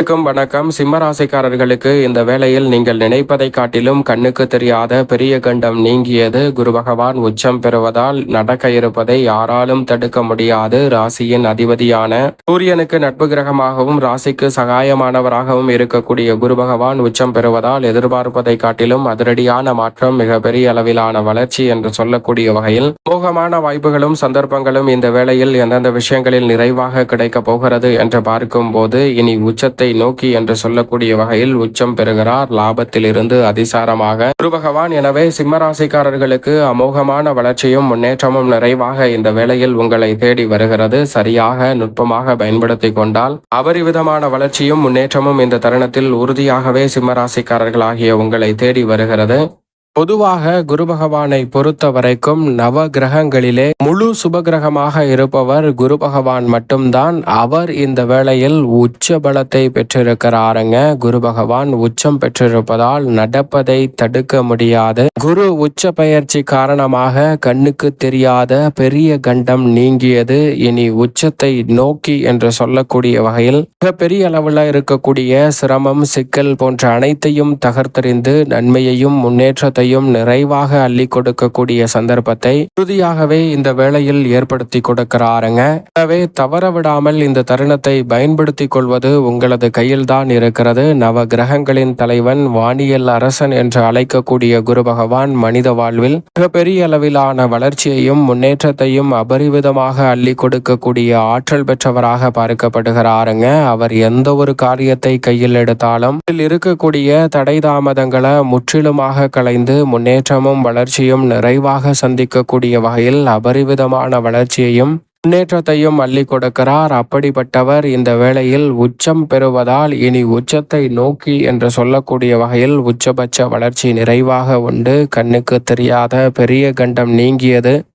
வணக்கம் வணக்கம். சிம்மராசிக்காரர்களுக்கு இந்த வேளையில் நீங்கள் நினைப்பதை காட்டிலும் கண்ணுக்கு தெரியாத பெரிய கண்டம் நீங்கியது. குரு பகவான் உச்சம் பெறுவதால் நடக்க இருப்பதை யாராலும் தடுக்க முடியாது. ராசியின் அதிபதியான சூரியனுக்கு நட்பு கிரகமாகவும் ராசிக்கு சகாயமானவராகவும் இருக்கக்கூடிய குரு பகவான் உச்சம் பெறுவதால் எதிர்பார்ப்பதை காட்டிலும் அதிரடியான மாற்றம் மிகப்பெரிய அளவிலான வளர்ச்சி என்று சொல்லக்கூடிய வகையில் மோகமான வாய்ப்புகளும் சந்தர்ப்பங்களும் இந்த வேளையில் எந்தெந்த விஷயங்களில் நிறைவாக கிடைக்கப் போகிறது என்று பார்க்கும்போது இனி உச்சத்தை நோக்கி என்று சொல்லக்கூடிய வகையில் உச்சம் பெறுகிறார். லாபத்திலிருந்து அதிசாரமாக குரு பகவான் எனவே சிம்மராசிக்காரர்களுக்கு அமோகமான வளர்ச்சியும் முன்னேற்றமும் நிறைவாக இந்த வேளையில் உங்களை தேடி வருகிறது. சரியாக நுட்பமாக பயன்படுத்தி கொண்டால் அபரிவிதமான வளர்ச்சியும் முன்னேற்றமும் இந்த தருணத்தில் உறுதியாகவே சிம்மராசிக்காரர்களாகிய உங்களை தேடி வருகிறது. பொதுவாக குரு பகவானை பொறுத்த வரைக்கும் நவ கிரகங்களிலே முழு சுபகிரகமாக இருப்பவர் குரு பகவான் மட்டும்தான். அவர் இந்த வேளையில் உச்ச பலத்தை பெற்றிருக்கிறாருங்க. குரு பகவான் உச்சம் பெற்றிருப்பதால் நடப்பதை தடுக்க முடியாது. குரு உச்ச பயிற்சி காரணமாக கண்ணுக்கு தெரியாத பெரிய கண்டம் நீங்கியது. இனி உச்சத்தை நோக்கி என்று சொல்லக்கூடிய வகையில் மிகப்பெரிய அளவில் இருக்கக்கூடிய சிரமம் சிக்கல் போன்ற அனைத்தையும் தகர்த்தறிந்து நன்மையையும் முன்னேற்றத்தையும் அனைத்தையும் நிறைவாக அள்ளி கொடுக்கக்கூடிய சந்தர்ப்பத்தை உறுதியாகவே இந்த வேளையில் ஏற்படுத்தி கொடுக்கிறாருங்க. எனவே தவற விடாமல் இந்த தருணத்தை பயன்படுத்தி கொள்வது உங்களது கையில்தான் இருக்கிறது. நவ கிரகங்களின் தலைவன் வானியல் அரசன் என்று அழைக்கக்கூடிய குரு பகவான் மனித வாழ்வில் மிகப்பெரிய அளவிலான வளர்ச்சியையும் முன்னேற்றத்தையும் அபரிவிதமாக அள்ளி கொடுக்கக்கூடிய ஆற்றல் பெற்றவராக பார்க்கப்படுகிறாருங்க. அவர் எந்த ஒரு காரியத்தை கையில் எடுத்தாலும் இதில் இருக்கக்கூடிய தடை தாமதங்களை முற்றிலுமாக கலைந்து முன்னேற்றமும் வளர்ச்சியும் நிறைவாக சந்திக்கக்கூடிய வகையில் அபரிவிதமான வளர்ச்சியையும் முன்னேற்றத்தையும் அள்ளி கொடுக்கிறார். அப்படிப்பட்டவர் இந்த வேளையில் உச்சம் பெறுவதால் இனி உச்சத்தை நோக்கி என்று சொல்லக்கூடிய வகையில் உச்சபட்ச வளர்ச்சி நிறைவாக உண்டு. கண்ணுக்கு தெரியாத பெரிய கண்டம் நீங்கியது.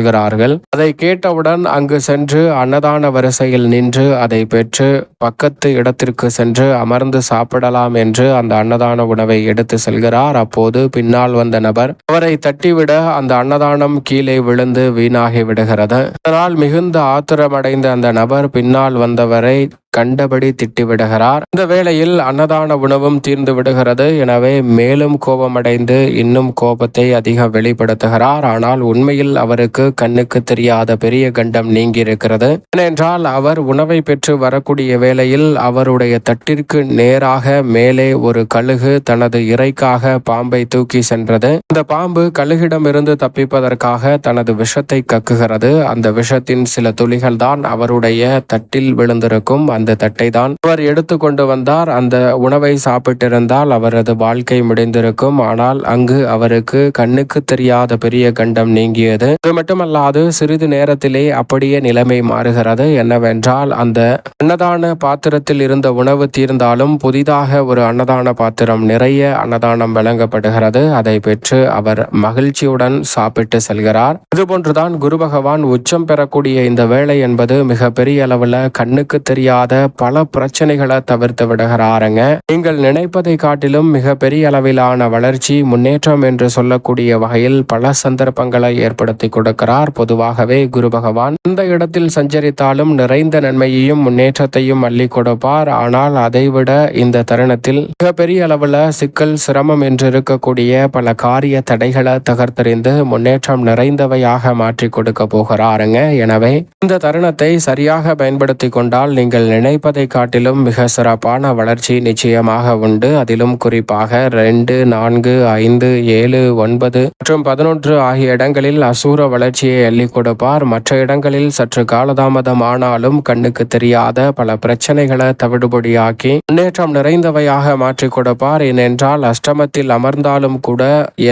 சொல்கிறார்கள். அதை கேட்டவுடன் அங்கு சென்று அன்னதான வரிசையில் நின்று அதை பெற்று பக்கத்து இடத்திற்கு சென்று அமர்ந்து சாப்பிடலாம் என்று அந்த அன்னதான உணவை எடுத்து செல்கிறார். அப்போது பின்னால் வந்த நபர் அவரை தட்டிவிட அந்த அன்னதானம் கீழே விழுந்து வீணாகி விடுகிறது. அதனால் மிகுந்த ஆத்திரமடைந்த அந்த நபர் பின்னால் வந்தவரை கண்டபடி திட்டிவிடுகிறார். இந்த வேளையில் அன்னதான உணவும் தீர்ந்து விடுகிறது. எனவே மேலும் கோபமடைந்து இன்னும் கோபத்தை அதிகம் வெளிப்படுத்துகிறார். ஆனால் உண்மையில் அவருக்கு கண்ணுக்கு தெரியாத பெரிய கண்டம் நீங்கி இருக்கிறது ஏனென்றால் அவர் உணவை பெற்று வரக்கூடிய வேளையில் அவருடைய தட்டிற்கு நேராக மேலே ஒரு கழுகு தனது இறைக்காக பாம்பை தூக்கி சென்றது. இந்த பாம்பு கழுகிடமிருந்து தப்பிப்பதற்காக தனது விஷத்தை கக்குகிறது. அந்த விஷத்தின் சில துளிகள் தான் அவருடைய தட்டில் விழுந்திருக்கும். அந்த தட்டை தான் அவர் எடுத்து கொண்டு வந்தார். அந்த உணவை சாப்பிட்டிருந்தால் அவரது வாழ்க்கை முடிந்திருக்கும். ஆனால் அங்கு அவருக்கு கண்ணுக்கு தெரியாத பெரிய கண்டம் நீங்கியது. அது மட்டுமல்லாது சிறிது நேரத்திலே அப்படியே நிலைமை மாறுகிறது. என்னவென்றால் அந்த அன்னதான பாத்திரத்தில் இருந்த உணவு தீர்ந்தாலும் புதிதாக ஒரு அன்னதான பாத்திரம் நிறைய அன்னதானம் வழங்கப்படுகிறது. அதை பெற்று அவர் மகிழ்ச்சியுடன் சாப்பிட்டு செல்கிறார். இதுபோன்றுதான் குரு பகவான் உச்சம் பெறக்கூடிய இந்த வேலை என்பது மிக பெரிய அளவுல கண்ணுக்கு தெரியாத பல பிரச்சனைகளை தவிர்த்து விடுகிறாருங்க. நீங்கள் நினைப்பதை காட்டிலும் மிக பெரிய அளவிலான வளர்ச்சி முன்னேற்றம் என்று சொல்லக்கூடிய வகையில் பல சந்தர்ப்பங்களை ஏற்படுத்தி கொடுக்கிறார். பொதுவாகவே குரு பகவான் இந்த இடத்தில் சஞ்சரித்தாலும் நிறைந்த நன்மையையும் முன்னேற்றத்தையும் அள்ளி கொடுப்பார். ஆனால் அதைவிட இந்த தருணத்தில் மிக பெரிய அளவுல சிக்கல் சிரமம் என்று இருக்கக்கூடிய பல காரிய தடைகளை தகர்த்தறிந்து முன்னேற்றம் நிறைந்தவையாக மாற்றி கொடுக்க போகிறாருங்க. எனவே இந்த தருணத்தை சரியாக பயன்படுத்தி கொண்டால் நீங்கள் நினைப்பதை காட்டிலும் மிக சிறப்பான வளர்ச்சி நிச்சயமாக உண்டு. அதிலும் குறிப்பாக ரெண்டு நான்கு ஐந்து ஏழு ஒன்பது மற்றும் பதினொன்று ஆகிய இடங்களில் அசூர வளர்ச்சியை அள்ளி கொடுப்பார். மற்ற இடங்களில் சற்று காலதாமதம் ஆனாலும் கண்ணுக்கு தெரியாத பல பிரச்சனைகளை தவிடுபடியாக்கி முன்னேற்றம் நிறைந்தவையாக மாற்றி கொடுப்பார். ஏனென்றால் அஷ்டமத்தில் அமர்ந்தாலும் கூட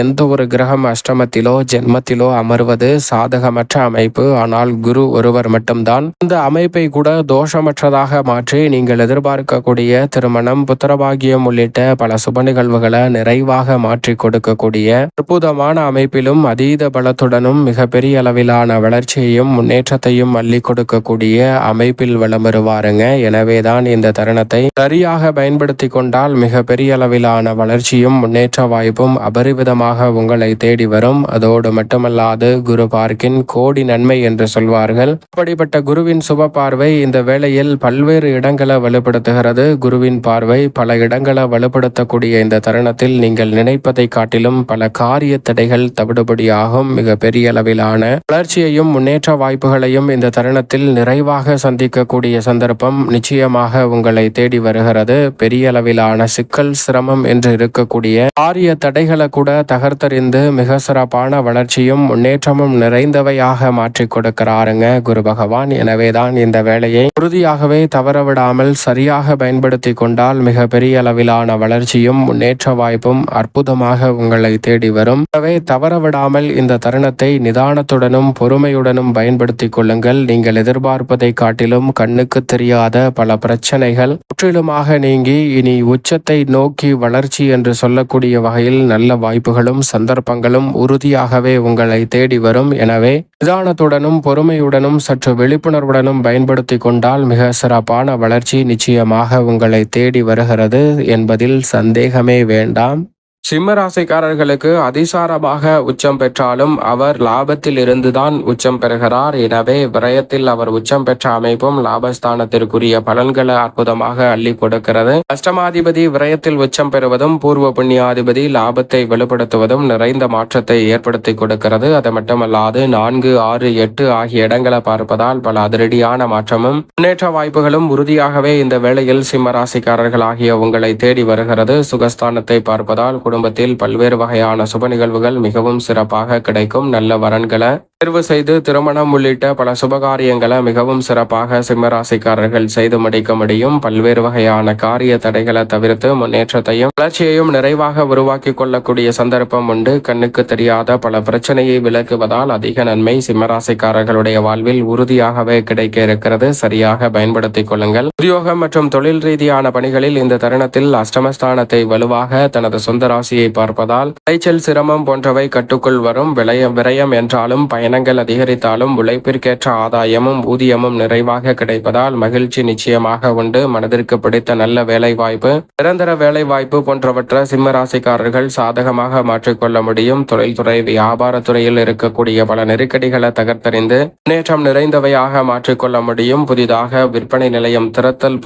எந்த ஒரு கிரகம் அஷ்டமத்திலோ ஜென்மத்திலோ அமர்வது சாதகமற்ற அமைப்பு. ஆனால் குரு ஒருவர் மட்டும்தான். இந்த அமைப்பை கூட தோஷமற்றதாக மாற்றி நீங்கள் எதிர்பார்க்கக்கூடிய திருமணம் புத்திரபாகியம் உள்ளிட்ட பல சுப நிகழ்வுகளை நிறைவாக மாற்றி கொடுக்கக்கூடிய அற்புதமான அமைப்பிலும் அதீத பலத்துடனும் மிகப்பெரிய அளவிலான வளர்ச்சியையும் முன்னேற்றத்தையும் அள்ளி கொடுக்கக்கூடிய அமைப்பில் வளம் வருவாருங்க எனவேதான் இந்த தருணத்தை சரியாக பயன்படுத்தி கொண்டால் மிக பெரிய அளவிலான வளர்ச்சியும் முன்னேற்ற வாய்ப்பும் அபரிவிதமாக உங்களை தேடி வரும். அதோடு மட்டுமல்லாது குரு பார்க்கின் கோடி நன்மை என்று சொல்வார்கள். அப்படிப்பட்ட குருவின் சுப பார்வை இந்த வேளையில் பல்வேறு இடங்களை வலுப்படுத்துகிறது. குருவின் பார்வை பல இடங்களை வலுப்படுத்தக்கூடிய இந்த தருணத்தில் நீங்கள் நினைப்பதை காட்டிலும் பல காரிய தடைகள் தவிடுபடியாகும். மிக பெரிய அளவிலான வளர்ச்சியையும் முன்னேற்ற வாய்ப்புகளையும் இந்த தருணத்தில் நிறைவாக சந்திக்கக்கூடிய சந்தர்ப்பம் நிச்சயமாக உங்களை தேடி வருகிறது. பெரிய அளவிலான சிக்கல் சிரமம் என்று இருக்கக்கூடிய காரிய தடைகளை கூட தகர்த்தறிந்து மிக சிறப்பான வளர்ச்சியும் முன்னேற்றமும் நிறைந்தவையாக மாற்றி கொடுக்கிறாருங்க குரு பகவான். எனவேதான் இந்த வேலையை உறுதியாகவே தவறவிடாமல் சரியாக பயன்படுத்தி கொண்டால் மிக பெரிய அளவிலான வளர்ச்சியும் முன்னேற்ற வாய்ப்பும் அற்புதமாக உங்களை தேடி வரும். எனவே தவறவிடாமல் இந்த தருணத்தை நிதானத்துடனும் பொறுமையுடனும் பயன்படுத்தி கொள்ளுங்கள். நீங்கள் எதிர்பார்ப்பதை காட்டிலும் கண்ணுக்கு தெரியாத பல பிரச்சனைகள் முற்றிலுமாக நீங்கி இனி உச்சத்தை நோக்கி வளர்ச்சி என்று சொல்லக்கூடிய வகையில் நல்ல வாய்ப்புகளும் சந்தர்ப்பங்களும் உறுதியாகவே உங்களை தேடி வரும். எனவே நிதானத்துடனும் பொறுமையுடனும் சற்று விழிப்புணர்வுடனும் பயன்படுத்தி கொண்டால் மிக சிறப்பு சிறப்பான வளர்ச்சி நிச்சயமாக உங்களை தேடி வருகிறது என்பதில் சந்தேகமே வேண்டாம். சிம்ம ராசிக்காரர்களுக்கு அதிசாரமாக உச்சம் பெற்றாலும் அவர் லாபத்தில் இருந்துதான் உச்சம் பெறுகிறார். எனவே விரயத்தில் அவர் உச்சம் பெற்ற அமைப்பும் லாபஸ்தானத்திற்குரிய பலன்களை அற்புதமாக அள்ளி கொடுக்கிறது. அஷ்டமாதிபதி விரயத்தில் உச்சம் பெறுவதும் பூர்வ புண்ணியாதிபதி லாபத்தை வெளிப்படுத்துவதும் நிறைந்த மாற்றத்தை ஏற்படுத்தி கொடுக்கிறது. அது மட்டுமல்லாது நான்கு ஆறு எட்டு ஆகிய இடங்களை பார்ப்பதால் பல அதிரடியான மாற்றமும் முன்னேற்ற வாய்ப்புகளும் உறுதியாகவே இந்த வேளையில் சிம்ம ராசிக்காரர்கள் ஆகிய உங்களை தேடி வருகிறது. சுகஸ்தானத்தை பார்ப்பதால் குடும்பத்தில் பல்வேறு வகையான சுப நிகழ்வுகள் மிகவும் சிறப்பாக கிடைக்கும். நல்ல வரன்களை தேர்வு செய்து திருமணம் உள்ளிட்ட பல சுபகாரியங்களை மிகவும் சிறப்பாக சிம்மராசிக்காரர்கள் செய்து முடிக்க முடியும். பல்வேறு வகையான காரிய தடைகளை தவிர்த்து முன்னேற்றத்தையும் வளர்ச்சியையும் நிறைவாக உருவாக்கி கொள்ளக்கூடிய சந்தர்ப்பம் உண்டு. கண்ணுக்கு தெரியாத பல பிரச்சனையை விளக்குவதால் அதிக நன்மை சிம்மராசிக்காரர்களுடைய வாழ்வில் உறுதியாகவே கிடைக்க இருக்கிறது. சரியாக பயன்படுத்திக் கொள்ளுங்கள். உத்தியோகம் மற்றும் தொழில் ரீதியான பணிகளில் இந்த தருணத்தில் அஷ்டமஸ்தானத்தை வலுவாக தனது சொந்த ராசியை பார்ப்பதால் விளைச்சல் சிரமம் போன்றவை கட்டுக்குள் வரும். விளையம் விரயம் என்றாலும் பயணங்கள் அதிகரித்தாலும் உழைப்பிற்கேற்ற ஆதாயமும் ஊதியமும் நிறைவாக கிடைப்பதால் மகிழ்ச்சி நிச்சயமாக உண்டு. மனதிற்கு பிடித்த நல்ல வேலை வாய்ப்பு நிரந்தர வேலை வாய்ப்பு போன்றவற்றை சிம்ம ராசிக்காரர்கள் சாதகமாக மாற்றிக்கொள்ள முடியும். தொழில்துறை வியாபாரத்துறையில் இருக்கக்கூடிய பல நெருக்கடிகளை தகர்த்தறிந்து முன்னேற்றம் நிறைந்தவையாக மாற்றிக்கொள்ள முடியும். புதிதாக விற்பனை நிலையம் திறத்தல்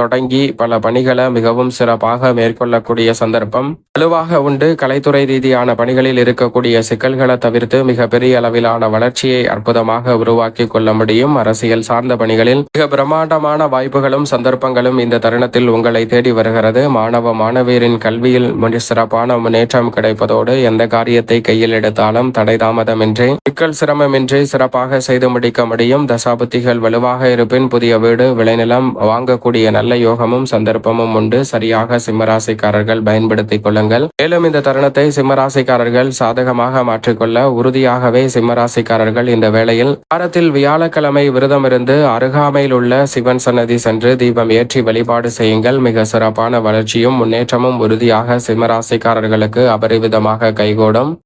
தொடங்கி பல பணிகளை மிகவும் சிறப்பாக மேற்கொள்ளக்கூடிய சந்தர்ப்பம். வலுவாக உண்டு. கலைத்துறை ரீதியான பணிகளில் இருக்கக்கூடிய சிக்கல்களை தவிர்த்து மிக பெரிய அளவிலான வளர்ச்சியை அற்புதமாக உருவாக்கி கொள்ள முடியும். அரசியல் சார்ந்த பணிகளில் மிக பிரம்மாண்டமான வாய்ப்புகளும் சந்தர்ப்பங்களும் இந்த தருணத்தில் உங்களை தேடி வருகிறது. மாணவ மாணவியரின் கல்வியில் சிறப்பான முன்னேற்றம் கிடைப்பதோடு எந்த காரியத்தை கையில் எடுத்தாலும் தடை தாமதமின்றி சிக்கல் சிரமமின்றி சிறப்பாக செய்து முடிக்க முடியும். தசாபுத்திகள் வலுவாக இருப்பின் புதிய வீடு விளைநிலம் வாங்கக்கூடிய நல்ல யோகமும் சந்தர்ப்பமும் உண்டு. சரியாக சிம்மராசிக்காரர்கள் பயன்படுத்திக் கொள்ளுங்கள் மேலும் இந்த தருணத்தை சிம்மராசிக்காரர்கள் சாதகமாக மாற்றிக்கொள்ள உறுதியாகவே சிம்மராசிக்காரர்கள் இந்த வேளையில் வாரத்தில் வியாழக்கிழமை விரதம் இருந்து அருகாமையில் உள்ள சிவன் சன்னதி சென்று தீபம் ஏற்றி வழிபாடு செய்யுங்கள். மிக சிறப்பான வளர்ச்சியும் முன்னேற்றமும் உறுதியாக சிம்மராசிக்காரர்களுக்கு அபரிவிதமாக கைகூடும்.